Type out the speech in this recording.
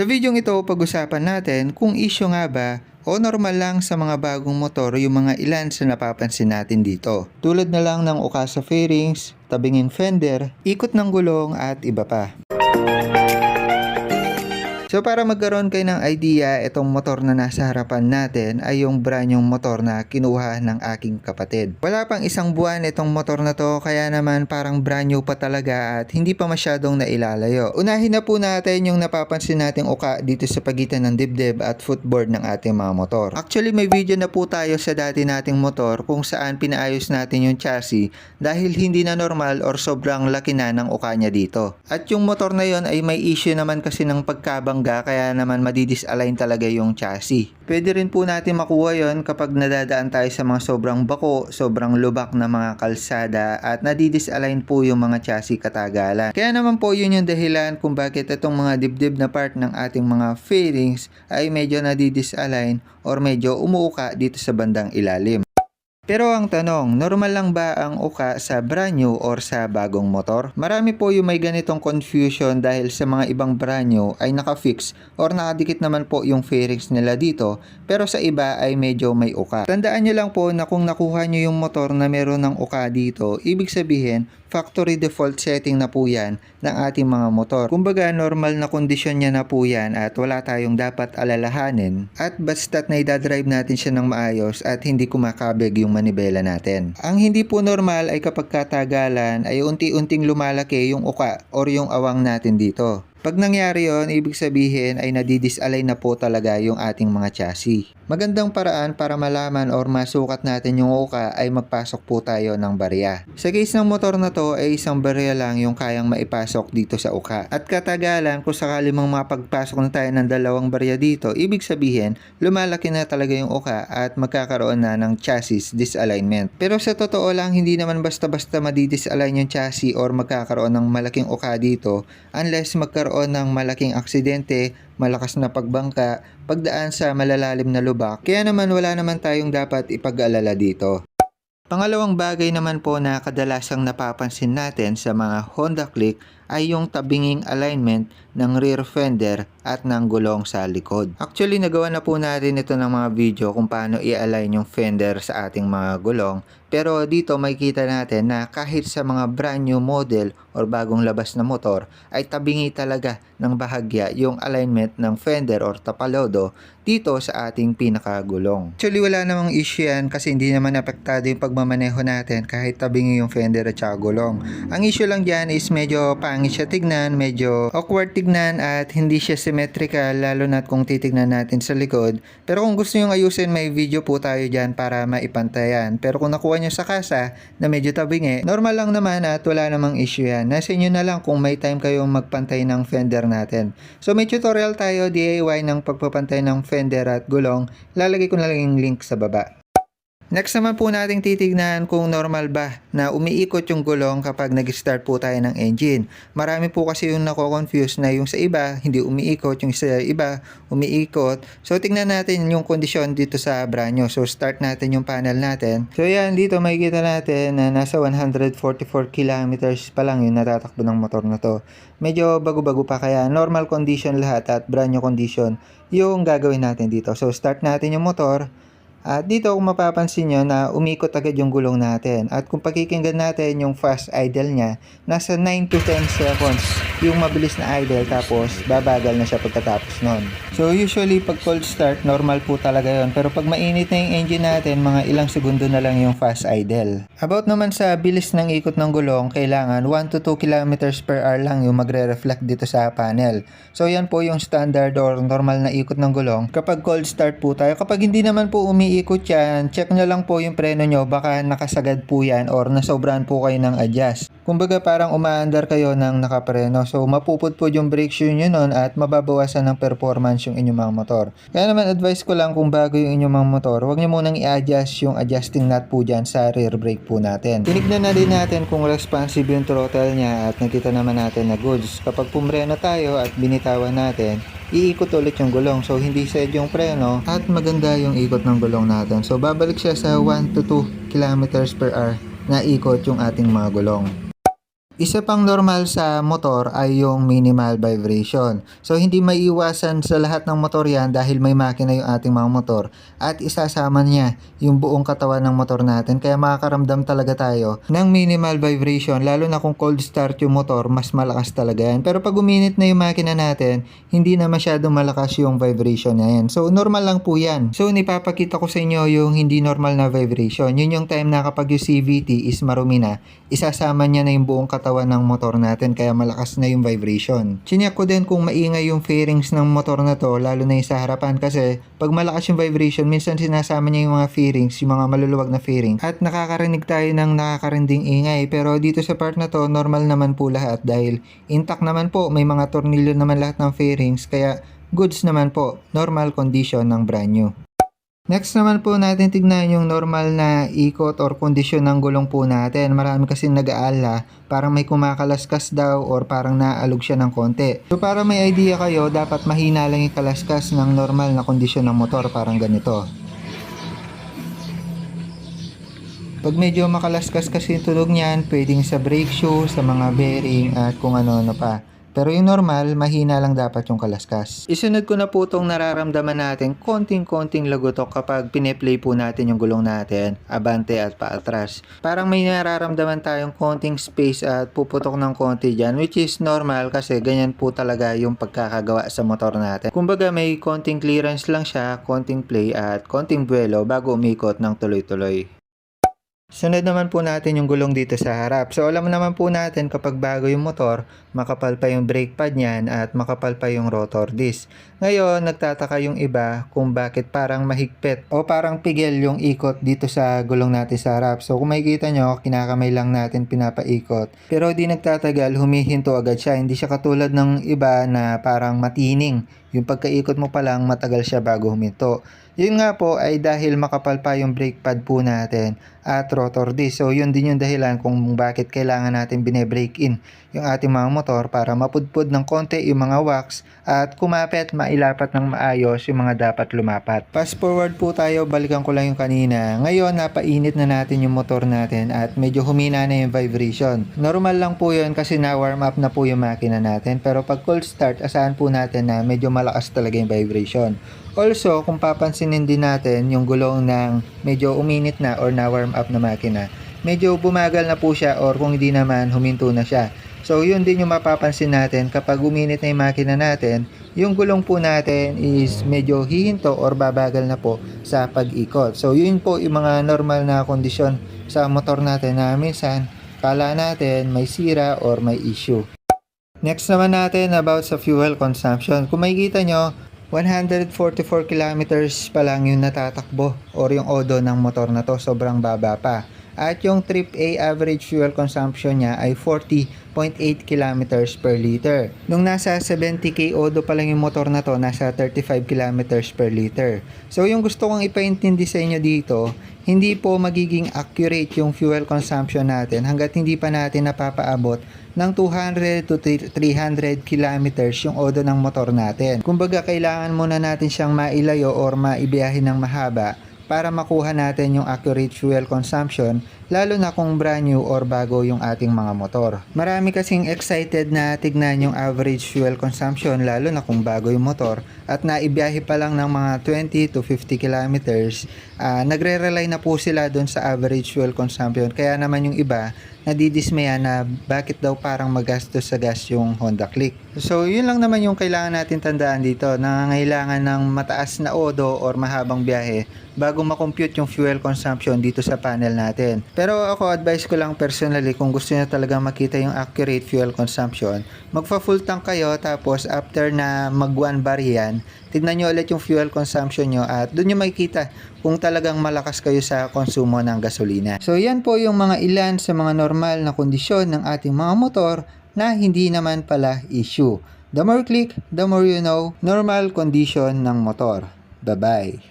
Sa videong ito, pag-usapan natin kung issue nga ba o normal lang sa mga bagong motor yung mga ilan sa napapansin natin dito. Tulad na lang ng ukasa fairings, tabingin fender, ikot ng gulong at iba pa. So para magkaroon kayo ng idea, itong motor na nasa harapan natin ay yung brand yung motor na kinuha ng aking kapatid. Wala pang isang buwan itong motor na to kaya naman parang brand new pa talaga at hindi pa masyadong nailalayo. Unahin na po natin yung napapansin nating uka dito sa pagitan ng dibdib at footboard ng ating mga motor. Actually may video na po tayo sa dati nating motor kung saan pinaayos natin yung chassis dahil hindi na normal or sobrang laki na ng uka niya dito. At yung motor na yon ay may issue naman kasi ng pagkabangga kaya naman madidisalign talaga yung chassis. Pwede rin po natin makuha yon kapag nadadaan tayo sa mga sobrang bako, sobrang lubak na mga kalsada at nadidisalign po yung mga chassis katagalan. Kaya naman po yun yung dahilan kung bakit itong mga dibdib na part ng ating mga fairings ay medyo nadidisalign or medyo umuuka dito sa bandang ilalim. Pero ang tanong, normal lang ba ang uka sa brand new or sa bagong motor? Marami po yung may ganitong confusion dahil sa mga ibang brand new ay nakafix or nakadikit naman po yung fairings nila dito pero sa iba ay medyo may uka. Tandaan nyo lang po na kung nakuha nyo yung motor na meron ng uka dito, ibig sabihin factory default setting na po yan ng ating mga motor. Kumbaga normal na kondisyon niya na po yan at wala tayong dapat alalahanin at basta't na idadrive natin siya ng maayos at hindi kumakabig yung manibela natin. Ang hindi po normal ay kapag katagalan ay unti-unting lumalaki yung uka or yung awang natin dito. Pag nangyari yon, ibig sabihin ay nadidisalign na po talaga yung ating mga chassis. Magandang paraan para malaman or masukat natin yung uka ay magpasok po tayo ng barya. Sa case ng motor na to ay isang barya lang yung kayang maipasok dito sa uka. At katagalan kung sakali mang mapagpasok na tayo ng dalawang barya dito, ibig sabihin lumalaki na talaga yung uka at magkakaroon na ng chassis disalignment. Pero sa totoo lang hindi naman basta-basta madidisalign yung chassis or magkakaroon ng malaking uka dito unless magkaroon magkaroon ng malaking aksidente, malakas na pagbangka, pagdaan sa malalalim na lubak, kaya naman wala naman tayong dapat ipag-alala dito. Pangalawang bagay naman po na kadalasang napapansin natin sa mga Honda Click ay yung tabinging alignment ng rear fender at ng gulong sa likod. Actually, nagawa na po natin ito ng mga video kung paano i-align yung fender sa ating mga gulong. Pero dito makikita natin na kahit sa mga brand new model or bagong labas na motor ay tabingi talaga ng bahagya yung alignment ng fender or tapalodo dito sa ating pinakagulong. Actually wala namang issue yan kasi hindi naman apektado yung pagmamaneho natin kahit tabingi yung fender at saka gulong. Ang issue lang dyan is medyo pangit siya tignan, medyo awkward tignan at hindi siya symmetrical lalo na kung titignan natin sa likod. Pero kung gusto nyo ayusin may video po tayo dyan para maipantayan. Pero kung nakuha nyo sa kasa na medyo tabingi, normal lang naman at wala namang issue yan. Nasa inyo na lang kung may time kayong magpantay ng fender natin. So may tutorial tayo DIY ng pagpapantay ng fender at gulong. Lalagay ko na lang yung link sa baba. Next naman po nating titignan kung normal ba na umiikot yung gulong kapag nag-start po tayo ng engine. Marami po kasi yung nako-confuse na yung sa iba hindi umiikot, yung sa iba umiikot. So tingnan natin yung kondisyon dito sa branyo. So start natin yung panel natin. So yan dito makikita natin na nasa 144 kilometers pa lang yung natatakbo ng motor na to. Medyo bago-bago pa kaya normal condition lahat at brand new condition yung gagawin natin dito. So start natin yung motor. At dito kung mapapansin nyo na umikot agad yung gulong natin. At kung pakikinggan natin yung fast idle niya, nasa 9 to 10 seconds yung mabilis na idle tapos babagal na siya pagkatapos nun. So usually pag cold start, normal po talaga yon Pero pag mainit na yung engine natin, mga ilang segundo na lang yung fast idle. About naman sa bilis ng ikot ng gulong, kailangan 1 to 2 km per hour lang yung magre-reflect dito sa panel. So yan po yung standard or normal na ikot ng gulong kapag cold start po tayo. Kapag hindi naman po umiikot yan, check nyo lang po yung preno nyo, baka nakasagad po yan or nasobrahan po kayo ng adjust. Kumbaga parang umaandar kayo ng nakapreno. So mapupudpud yung brake shoe nyo nun at mababawasan ng performance yung inyong mga motor. Kaya naman advice ko lang kung bago yung inyong mga motor, huwag nyo munang i-adjust yung adjusting nut po dyan sa rear brake po natin. Tinignan na din natin kung responsive yung throttle niya at nakita naman natin na goods. Kapag pumreno tayo at binitawan natin, iikot ulit yung gulong. So, hindi sad yung preno at maganda yung ikot ng gulong natin. So, babalik siya sa 1 to 2 kilometers per hour na ikot yung ating mga gulong. Isa pang normal sa motor ay yung minimal vibration. So hindi maiiwasan sa lahat ng motor yan dahil may makina yung ating mga motor at isasama niya yung buong katawan ng motor natin kaya makakaramdam talaga tayo ng minimal vibration lalo na kung cold start yung motor mas malakas talaga yan. Pero pag uminit na yung makina natin hindi na masyadong malakas yung vibration na yan. So normal lang po yan. So nipapakita ko sa inyo yung hindi normal na vibration. Yun yung time na kapag yung CVT is marumi na isasama niya na yung buong katawan ng motor natin kaya malakas na yung vibration. Chinek ko din kung maingay yung fairings ng motor na to lalo na yung sa harapan kasi pag malakas yung vibration minsan sinasama niya yung mga fairings, yung mga maluluwag na fairings at nakakarinig tayo ng nakakarinding ingay pero dito sa part na to normal naman po lahat dahil intact naman po may mga tornilyo naman lahat ng fairings kaya goods naman po normal condition ng brand new. Next naman po natin tignan yung normal na ikot or kondisyon ng gulong po natin. Marami kasi nag-aala, parang may kumakalaskas daw or parang naalog siya ng konti. So para may idea kayo, dapat mahina lang yung kalaskas ng normal na kondisyon ng motor, parang ganito. Pag medyo makalaskas kasi yung tunog niyan, pwedeng sa brake shoe, sa mga bearing at kung ano-ano pa. Pero yung normal, mahina lang dapat yung kalaskas. Isunod ko na po itong nararamdaman natin konting-konting lagotok kapag pineplay po natin yung gulong natin, abante at paatras. Parang may nararamdaman tayong konting space at puputok ng konti dyan which is normal kasi ganyan po talaga yung pagkakagawa sa motor natin. Kumbaga may konting clearance lang siya, konting play at konting buwelo bago umikot ng tuloy-tuloy. Sunod naman po natin yung gulong dito sa harap. So alam naman po natin kapag bago yung motor, makapal pa yung brake pad niyan at makapal pa yung rotor disc. Ngayon, nagtataka yung iba kung bakit parang mahigpit o parang pigil yung ikot dito sa gulong natin sa harap. So kung makikita nyo, kinakamay lang natin pinapaikot. Pero di nagtatagal, humihinto agad siya. Hindi siya katulad ng iba na parang matining. Yung pagkaikot mo pa lang, matagal siya bago huminto. Yun nga po ay dahil makapal pa yung brake pad po natin at rotor disc. So yun din yung dahilan kung bakit kailangan natin bine-break in yung ating mga motor para mapudpud ng konti yung mga wax at kumapit, mailapat ng maayos yung mga dapat lumapat. Fast forward po tayo, balikan ko lang yung kanina. Ngayon, napainit na natin yung motor natin at medyo humina na yung vibration. Normal lang po yun kasi na-warm up na po yung makina natin. Pero pag cold start, asahan po natin na medyo malakas talaga yung vibration. Also, kung papansinin din natin yung gulong ng medyo uminit na or na-warm up na makina, medyo bumagal na po siya or kung hindi naman huminto na siya. So, yun din yung mapapansin natin kapag uminit na yung makina natin, yung gulong po natin is medyo hihinto or babagal na po sa pag-ikot. So, yun po yung mga normal na kondisyon sa motor natin na minsan kala natin may sira or may issue. Next naman natin about sa fuel consumption. Kung makikita nyo, 144 kilometers pa lang yung natatakbo or yung odo ng motor na to, sobrang baba pa. At yung trip A average fuel consumption niya ay 40.8 kilometers per liter. Nung nasa 70k odo pa lang yung motor na to, nasa 35 kilometers per liter. So yung gusto kong ipaintindi sa inyo dito, hindi po magiging accurate yung fuel consumption natin hanggat hindi pa natin napapaabot ng 200 to 300 kilometers yung odo ng motor natin. Kumbaga kailangan muna natin siyang mailayo or maibiyahin ng mahaba para makuha natin yung accurate fuel consumption lalo na kung brand new or bago yung ating mga motor. Marami kasing excited na tignan yung average fuel consumption lalo na kung bago yung motor at naibiyahe pa lang ng mga 20 to 50 kilometers, uh, nagre-rely na po sila doon sa average fuel consumption. Kaya naman yung iba, nadidismaya na bakit daw parang magastos sa gas yung Honda Click. So yun lang naman yung kailangan natin tandaan dito. Nangangailangan ng mataas na odo or mahabang biyahe bago makompute yung fuel consumption dito sa panel natin. Pero ako advice ko lang personally kung gusto niyo talaga makita yung accurate fuel consumption, magfa full tank kayo tapos after na mag one bar yan, tignan nyo ulit yung fuel consumption nyo at doon nyo makikita kung talagang malakas kayo sa konsumo ng gasolina. So yan po yung mga ilan sa mga normal na kondisyon ng ating mga motor na hindi naman pala issue. The more click, the more you know, normal condition ng motor. Bye-bye.